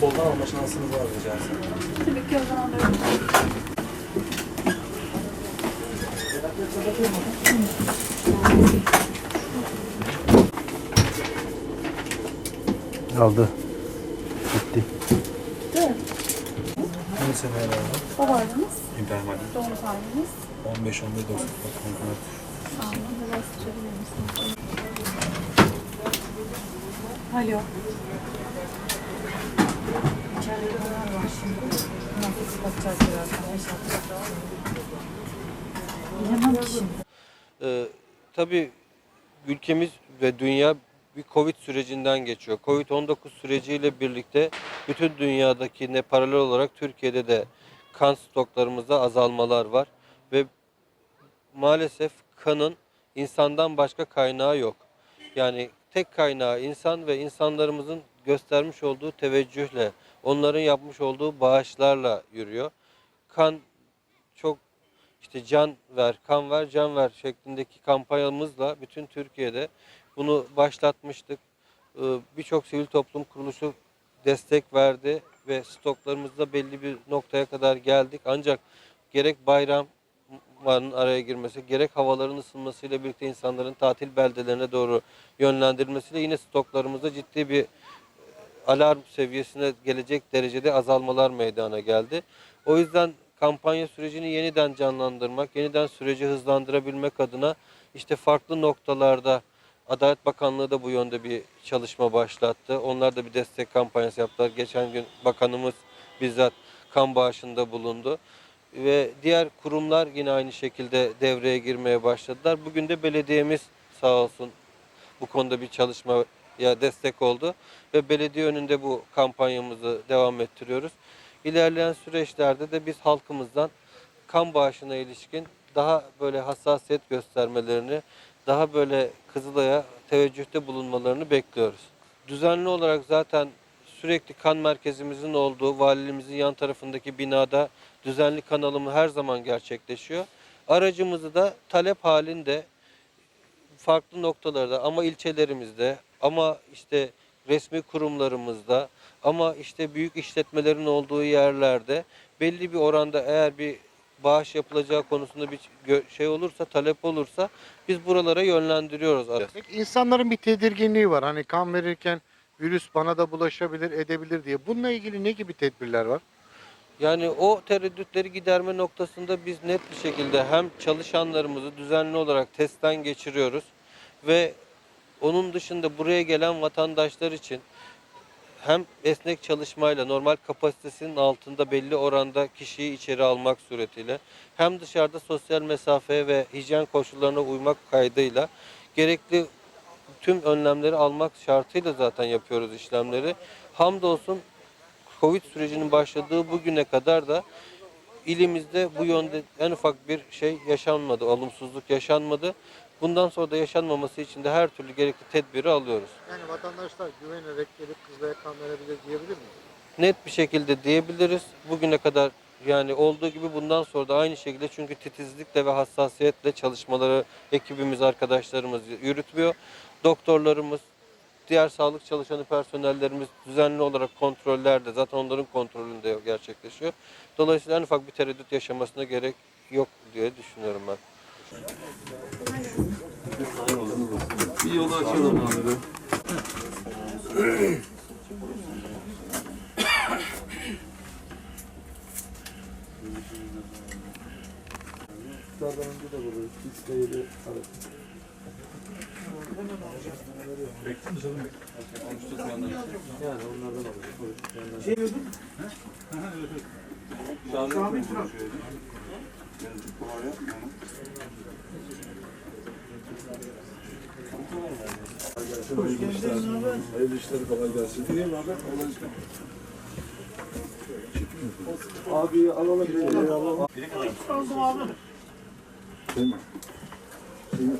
soldan alma şansınız var rica etsem. Tabii ki o zaman böyle. Aldı. Gitti. Değil mi? Hangi seneye lazım? Babardınız, İbrahim Ali. doğum tarihiniz. 15 11 90 bak Sağ olun. Biraz sıçrabilir misiniz? Alo. İçeride. Ee, tabii ülkemiz ve dünya bir Covid sürecinden geçiyor. Covid-19 süreciyle birlikte bütün dünyadaki ne paralel olarak Türkiye'de de kan stoklarımızda azalmalar var ve maalesef kanın insandan başka kaynağı yok. Yani tek kaynağı insan ve insanlarımızın göstermiş olduğu teveccühle, onların yapmış olduğu bağışlarla yürüyor. Kan çok işte can ver, kan ver, can ver şeklindeki kampanyamızla bütün Türkiye'de bunu başlatmıştık. Ee, Birçok sivil toplum kuruluşu destek verdi ve stoklarımızda belli bir noktaya kadar geldik. Ancak gerek bayramların araya girmesi, gerek havaların ısınmasıyla birlikte insanların tatil beldelerine doğru yönlendirilmesiyle yine stoklarımızda ciddi bir alarm seviyesine gelecek derecede azalmalar meydana geldi. O yüzden kampanya sürecini yeniden canlandırmak, yeniden süreci hızlandırabilmek adına işte farklı noktalarda Adalet Bakanlığı da bu yönde bir çalışma başlattı. Onlar da bir destek kampanyası yaptılar. Geçen gün bakanımız bizzat kan bağışında bulundu. Ve diğer kurumlar yine aynı şekilde devreye girmeye başladılar. Bugün de belediyemiz sağ olsun bu konuda bir çalışmaya destek oldu ve belediye önünde bu kampanyamızı devam ettiriyoruz. İlerleyen süreçlerde de biz halkımızdan kan bağışına ilişkin daha böyle hassasiyet göstermelerini, daha böyle Kızılay'a teveccühte bulunmalarını bekliyoruz. Düzenli olarak zaten sürekli kan merkezimizin olduğu valiliğimizin yan tarafındaki binada düzenli kan alımı her zaman gerçekleşiyor. Aracımızı da talep halinde farklı noktalarda ama ilçelerimizde ama işte resmi kurumlarımızda ama işte büyük işletmelerin olduğu yerlerde belli bir oranda eğer bir bağış yapılacağı konusunda bir şey olursa, talep olursa biz buralara yönlendiriyoruz. Peki insanların bir tedirginliği var. Hani kan verirken virüs bana da bulaşabilir, edebilir diye. Bununla ilgili ne gibi tedbirler var? Yani o tereddütleri giderme noktasında biz net bir şekilde hem çalışanlarımızı düzenli olarak testten geçiriyoruz ve onun dışında buraya gelen vatandaşlar için hem esnek çalışmayla normal kapasitesinin altında belli oranda kişiyi içeri almak suretiyle hem dışarıda sosyal mesafeye ve hijyen koşullarına uymak kaydıyla gerekli tüm önlemleri almak şartıyla zaten yapıyoruz işlemleri. Hamdolsun Covid sürecinin başladığı bugüne kadar da ilimizde bu yönde en ufak bir şey yaşanmadı, olumsuzluk yaşanmadı. Bundan sonra da yaşanmaması için de her türlü gerekli tedbiri alıyoruz. Yani vatandaşlar güvenerek gelip Kızılay'a kan verebilir diyebilir miyiz? Net bir şekilde diyebiliriz. Bugüne kadar yani olduğu gibi bundan sonra da aynı şekilde çünkü titizlikle ve hassasiyetle çalışmaları ekibimiz, arkadaşlarımız yürütmüyor. Doktorlarımız, diğer sağlık çalışanı personellerimiz düzenli olarak kontrollerde zaten onların kontrolünde gerçekleşiyor. Dolayısıyla en ufak bir tereddüt yaşamasına gerek yok diye düşünüyorum ben. Bir yolu açalım abi. Hayırlı işler kolay gelsin. Diyeyim abi. Kolay gelsin. Abi alalım. Alalım. Değil mi? Mi?